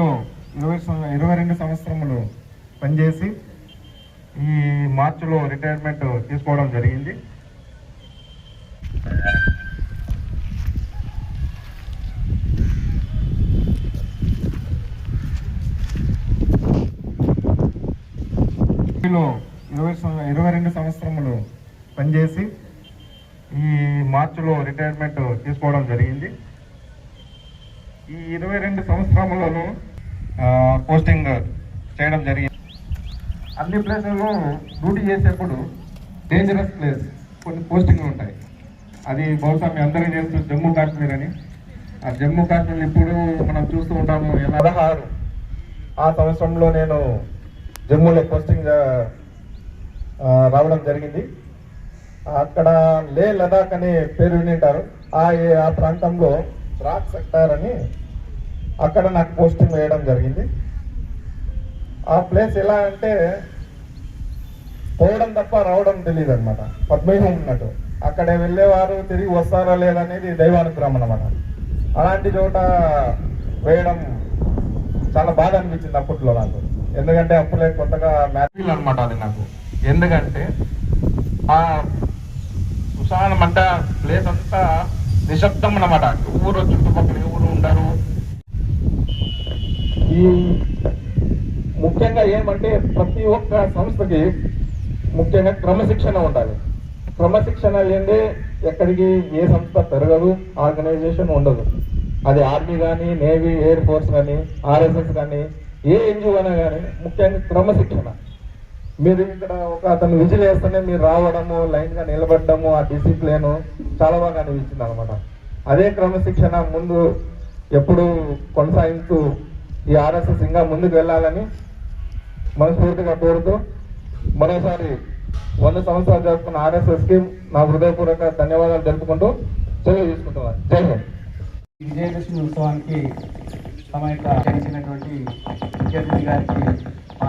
సం- ఇరవై రెండు సంవత్సరములు పనిచేసి ఈ మార్చిలో రిటైర్మెంట్ తీసుకోవడం జరిగింది. లో ఇరవై ఇరవై రెండు సంవత్సరములు పనిచేసి ఈ మార్చిలో రిటైర్మెంట్ తీసుకోవడం జరిగింది. ఈ ఇరవై రెండు సంవత్సరంలోనూ పోస్టింగ్ చేయడం జరిగింది. అన్ని ప్లేసుల్లో డ్యూటీ చేసేప్పుడు డేంజరస్ ప్లేస్ కొన్ని పోస్టింగ్లు ఉంటాయి. అది బహుశా మీ అందరికీ తెలుసు జమ్మూ కాశ్మీర్ అని. ఆ జమ్మూ కాశ్మీర్ ఇప్పుడు మనం చూస్తూ ఉంటాము పదహారు. ఆ సంవత్సరంలో నేను జమ్మూలో పోస్టింగ్ రావడం జరిగింది. అక్కడ లే లదాఖ్ అనే పేరు వినింటారు ఆ ఆ ప్రాంతంలో రాక్ సెక్టార్ అని అక్కడ నాకు పోస్టింగ్ వేయడం జరిగింది. ఆ ప్లేస్ ఎలా అంటే పోవడం తప్ప రావడం తెలియదు అనమాట పద్మవ్యూహం ఉన్నట్టు. అక్కడ వెళ్ళేవారు తిరిగి వస్తారా లేదనేది దైవానుగ్రహం అనమాట అలాంటి చోట వేయడం చాలా బాధ అనిపించింది అప్పట్లో నాకు. ఎందుకంటే అప్పుడే కొత్తగా మ్యాథ్స్ అనమాట అది నాకు. ఎందుకంటే ఆ సుశానం అంటే ప్లేస్ అంతా నిశ్శబ్దం అనమాట ఊరు చుట్టుపక్కల ఎవరు ఉండరు ఈ ముఖ్యంగా ఏమంటే ప్రతి ఒక్క సంస్థకి ముఖ్యంగా క్రమశిక్షణ ఉండాలి. క్రమశిక్షణ లేదే ఎక్కడికి ఏ సంస్థ పెరగదు ఆర్గనైజేషన్ ఉండదు. అది ఆర్మీ కానీ నేవీ ఎయిర్ ఫోర్స్ కానీ ఆర్ఎస్ఎస్ కానీ ఏ ఎన్జిఓ అయినా కానీ ముఖ్యంగా క్రమశిక్షణ. మీరు ఇక్కడ ఒక అతను విజిల్ వేస్తేనే మీరు రావడము లైన్గా నిలబడము ఆ డిసిప్లిన్ చాలా బాగా అనిపించింది అనమాట అదే క్రమశిక్షణ ముందు ఎప్పుడు కొనసాగిస్తూ ఈ ఆర్ఎస్ఎస్ ఇంకా ముందుకు వెళ్ళాలని మనస్ఫూర్తిగా కోరుతూ మరోసారి వంద సంవత్సరాలు జరుపుకున్న ఆర్ఎస్ఎస్కి నా హృదయపూర్వక ధన్యవాదాలు జరుపుకుంటూ సెలవు తీసుకుంటున్నాను. జై హింద్. విజయదశమి ఉత్సవానికి తమ యొక్క గారికి మా